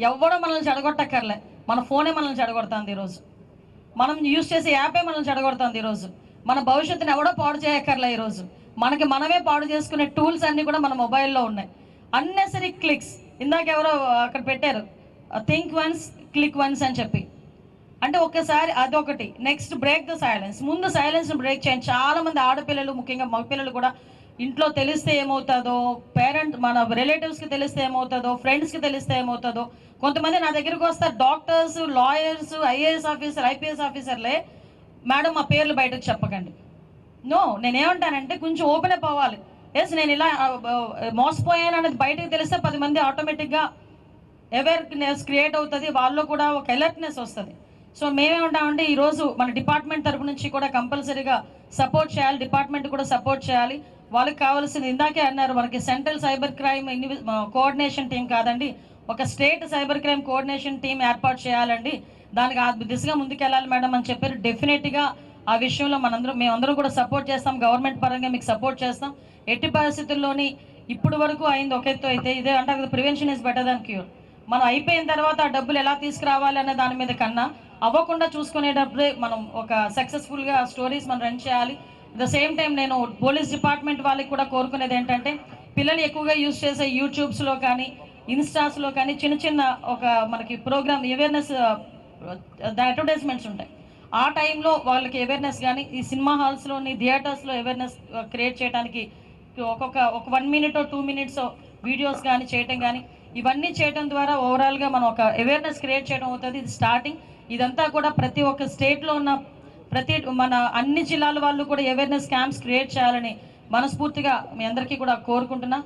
ఎవడో మనల్ని చెడగొట్టక్కర్లే. మన ఫోనే మనల్ని చెడగొడుతుంది ఈరోజు. మనం యూజ్ చేసే యాపే మనల్ని చెడగొడుతుంది ఈరోజు. మన భవిష్యత్తుని ఎవడో పాడు చేయక్కర్లే ఈరోజు. మనకి మనమే పాడు చేసుకునే టూల్స్ అన్నీ కూడా మన మొబైల్లో ఉన్నాయి. అన్నెసరీ క్లిక్స్ ఇందాక ఎవరో అక్కడ పెట్టారు. థింక్ వన్స్ క్లిక్ వన్స్ అని చెప్పి. అంటే ఒక్కసారి అదొకటి. నెక్స్ట్ బ్రేక్ ద సైలెన్స్ ముందు సైలెన్స్ బ్రేక్ చేయండి. చాలా మంది ఆడపిల్లలు ముఖ్యంగా మగపిల్లలు కూడా ఇంట్లో తెలిస్తే ఏమవుతుందో పేరెంట్ మన రిలేటివ్స్కి తెలిస్తే ఏమవుతుందో ఫ్రెండ్స్కి తెలిస్తే ఏమవుతుందో కొంతమంది నా దగ్గరకు వస్తారు doctors lawyers IAS officer IPS ఆఫీసర్లే madam మా పేర్లు బయటకు చెప్పకండి. నో నేనేమంటానంటే కొంచెం ఓపెన్ అప్ అవ్వాలి. ఎస్ నేను ఇలా మోసపోయాను అనేది బయటకు తెలిస్తే పది మంది ఆటోమేటిక్గా అవేర్నెస్ క్రియేట్ అవుతుంది వాళ్ళలో కూడా ఒక అలర్ట్నెస్ వస్తుంది. సో మేమేమంటామంటే ఈరోజు మన డిపార్ట్మెంట్ తరపు నుంచి కూడా కంపల్సరీగా సపోర్ట్ చేయాలి డిపార్ట్మెంట్ కూడా సపోర్ట్ చేయాలి. వాళ్ళకి కావాల్సింది ఇందాకే అన్నారు మనకి central cyber crime coordination team కాదండి. ఒక state cyber crime coordination team ఏర్పాటు చేయాలండి. దానికి ఆ దిశగా ముందుకెళ్ళాలి మేడం అని చెప్పారు. డెఫినెట్గా ఆ విషయంలో మనందరం మేమందరం కూడా సపోర్ట్ చేస్తాం. గవర్నమెంట్ పరంగా మీకు సపోర్ట్ చేస్తాం. ఎట్టి పరిస్థితుల్లోని ఇప్పుడు వరకు అయింది ఒక ఎత్తు అయితే ఇదే అంటారు కదా prevention is better than cure. మనం అయిపోయిన తర్వాత ఆ డబ్బులు ఎలా తీసుకురావాలి అనే దాని మీద కన్నా అవ్వకుండా చూసుకునేటప్పుడే మనం ఒక సక్సెస్ఫుల్గా స్టోరీస్ మనం రన్ చేయాలి. ద సేమ్ టైం నేను పోలీస్ డిపార్ట్మెంట్ వాళ్ళకి కూడా కోరుకునేది ఏంటంటే పిల్లలు ఎక్కువగా యూజ్ చేసే యూట్యూబ్స్లో కానీ ఇన్స్టాస్లో కానీ చిన్న చిన్న ఒక మనకి ప్రోగ్రామ్ అవేర్నెస్ అడ్వర్టైజ్మెంట్స్ ఉంటాయి. ఆ టైంలో వాళ్ళకి అవేర్నెస్ కానీ ఈ సినిమా హాల్స్లోని థియేటర్స్లో అవేర్నెస్ క్రియేట్ చేయడానికి ఒక్కొక్క ఒక one minute two minutes videos కానీ చేయటం కానీ ఇవన్నీ చేయడం ద్వారా ఓవరాల్గా మనం ఒక అవేర్నెస్ క్రియేట్ చేయడం అవుతుంది. ఇది స్టార్టింగ్ ఇదంతా కూడా ప్రతి ఒక్క స్టేట్లో ఉన్న ప్రతి మన అన్ని జిల్లాల వాళ్ళు కూడా అవేర్నెస్ క్యాంప్స్ క్రియేట్ చేయాలని మనస్ఫూర్తిగా మీ అందరికీ కూడా కోరుకుంటున్నా.